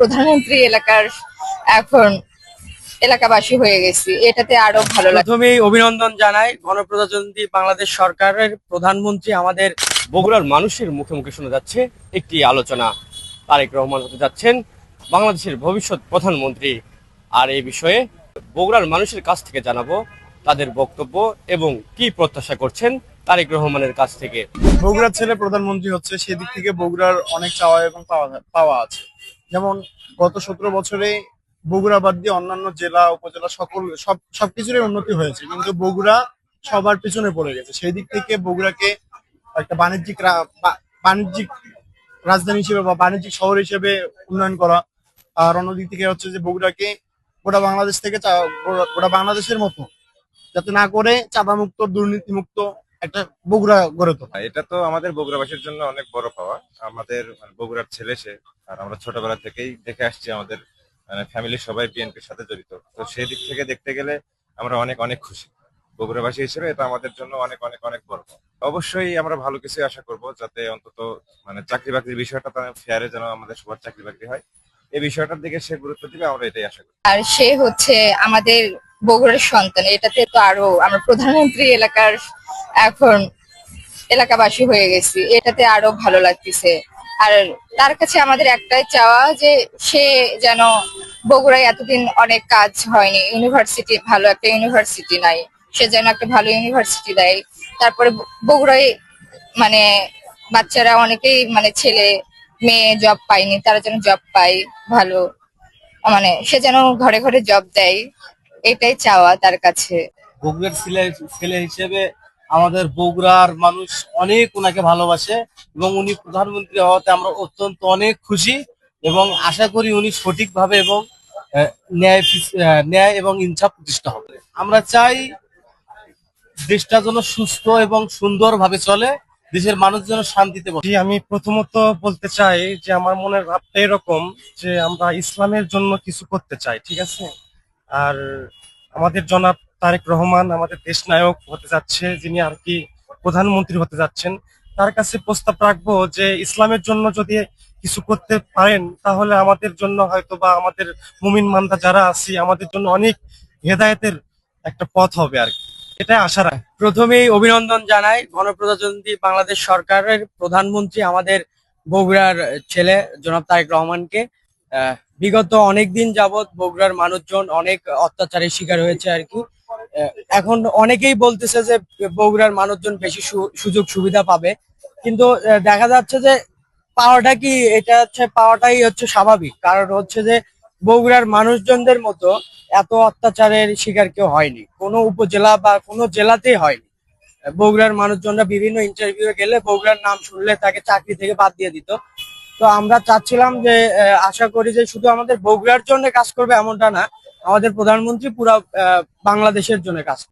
প্রধানমন্ত্রী এলাকার এখন এলাকাবাসী হয়ে গেছি। এটাতে আরও ভালো লাগে প্রথমেই অভিনন্দন জানাই গণপ্রজাতন্ত্রী বাংলাদেশ সরকারের প্রধানমন্ত্রী আমাদের বগুড়ার মানুষের মুখে মুখে শোনা যাচ্ছে। একটি আলোচনা তারেক রহমান হতে যাচ্ছেন বাংলাদেশের ভবিষ্যৎ প্রধানমন্ত্রী। আর এই বিষয়ে বগুড়ার মানুষের কাছ থেকে জানাব তাদের বক্তব্য এবং কি প্রত্যাশা করছেন তারেক রহমানের কাছ থেকে। বগুড়ার ছেলে প্রধানমন্ত্রী হচ্ছে সেদিক থেকে বগুড়ার অনেক চাওয়া এবং পাওয়া পাওয়া আছে। যেমন গত সতেরো বছরে বগুড়া বাদ দিয়ে অন্যান্য জেলা, উপজেলা সকল সব, সবকিছুরই উন্নতি হয়েছে। কিন্তু বগুড়া সবার পিছনে পড়ে গেছে। সেই দিক থেকে বগুড়াকে একটা বাণিজ্যিক বাণিজ্যিক রাজধানী হিসেবে বা বাণিজ্যিক শহর হিসেবে উন্নয়ন করা। আর অন্যদিক থেকে হচ্ছে যে বগুড়াকে গোটা বাংলাদেশ থেকে গোটা- বাংলাদেশের মতো যাতে না করে চাঁদা মুক্ত দুর্নীতি মুক্ত একটা বগুড়া গড়ে তোলা। এটা তো আমাদের বগুড়াবাসীর জন্য অনেক বড় পাওয়া। আমাদের মানে বগুড়ার ছেলে সে আর আমরা ছোটবেলা থেকেই দেখে আসছি আমাদের মানে ফ্যামিলির সবাই বিএনপির সাথে জড়িত। তো সেই দিক থেকে দেখতে গেলে আমরা অনেক অনেক খুশি। বগুড়াবাসী হিসেবে এটা আমাদের জন্য অনেক অনেক অনেক বড় অবশ্যই আমরা ভালো কিছু আশা করব যাতে অন্তত মানে চাকরি বাকরির বিষয়টা ফেয়ারে যেন আমাদের সবার চাকরি বাকরি হয়। এই বিষয়টার দিকে সে গুরুত্ব দিবে আমরা এটাই আশা করি। আর সে হচ্ছে আমাদের বগুড়ার সন্তান। এটাতে তো আরও আমরা প্রধানমন্ত্রী এলাকার এখন এলাকাবাসী হয়ে গেছি। এটাতে আরও ভালো লাগতেছে। আর তার কাছে আমাদের একটাই চাওয়া যে সে যেন বগুড়ায় এতদিন অনেক কাজ হয়নি। ইউনিভার্সিটি ভালো একটা ইউনিভার্সিটি নাই। সে যেন একটা ভালো ইউনিভার্সিটি দেয়। তারপরে বগুড়ায় মানে বাচ্চারা অনেকেই মানে ছেলে, মেয়ে জব পায়নি, তারা যেন জব পায় ভালো। মানে সে যেন ঘরে ঘরে জব দেয়। এটাই চাওয়া তার কাছে। বগুড়ার ছেলে ছেলে হিসেবে আমাদের বগুড়ার মানুষ অনেক ওনাকে ভালোবাসে এবং উনি প্রধানমন্ত্রী হওয়াতে আমরা অত্যন্ত অনেক খুশি এবং আশা করি উনি সঠিকভাবে এবং ন্যায় ন্যায় এবং ইনসাফ প্রতিষ্ঠা হবে। আমরা চাই দেশটা যেন সুস্থ এবং সুন্দরভাবে চলে, দেশের মানুষ যেন শান্তিতে বসে। আমি প্রথমত বলতে চাই যে আমার মনের ভাবটা এরকম যে আমরা ইসলামের জন্য কিছু করতে চাই, ঠিক আছে? আর আমাদের জনাব তারেক রহমান আমাদের দেশ নায়ক হতে যাচ্ছে, যিনি আর কি প্রধানমন্ত্রী হতে যাচ্ছেন। তার কাছে প্রস্তাব রাখব যে, ইসলামের জন্য যদি কিছু করতে পারেন, তাহলে আমাদের জন্য হয়তো বা আমাদের মুমিন মান্দা যারা আছি, আমাদের জন্য অনেক হেদায়েতের একটা পথ হবে আর কি। এটাই আশা রাখ। প্রথমেই অভিনন্দন জানাই গণপ্রজাতন্ত্রী বাংলাদেশ সরকারের প্রধানমন্ত্রী আমাদের বগুড়ার ছেলে, জনাব তারেক রহমানকে। বিগত অনেক দিন যাবৎ বগুড়ার মানুষজন অনেক অত্যাচারের শিকার হয়েছে আর কি। এখন অনেকেই বলতেছে যে বগুড়ার মানুষজন বেশি সুযোগ সুবিধা পাবে। কিন্তু দেখা যাচ্ছে যে পাওয়াটা কি, এটা হচ্ছে, পাওয়াটাই হচ্ছে স্বাভাবিক। কারণ হচ্ছে যে বগুড়ার মানুষজনদের মতো এত অত্যাচারের শিকার কেউ হয়নি। কোনো উপজেলা বা কোনো জেলাতেই হয়নি। বগুড়ার মানুষজনরা বিভিন্ন ইন্টারভিউ গেলে বগুড়ার নাম শুনলে তাকে চাকরি থেকে বাদ দিয়ে দিত। তো আমরা চাচ্ছিলাম যে আশা করি যে শুধু আমাদের বগুড়ার জন্য কাজ করবে এমনটা না আমাদের প্রধানমন্ত্রী পুরা বাংলাদেশের জন্য কাজ।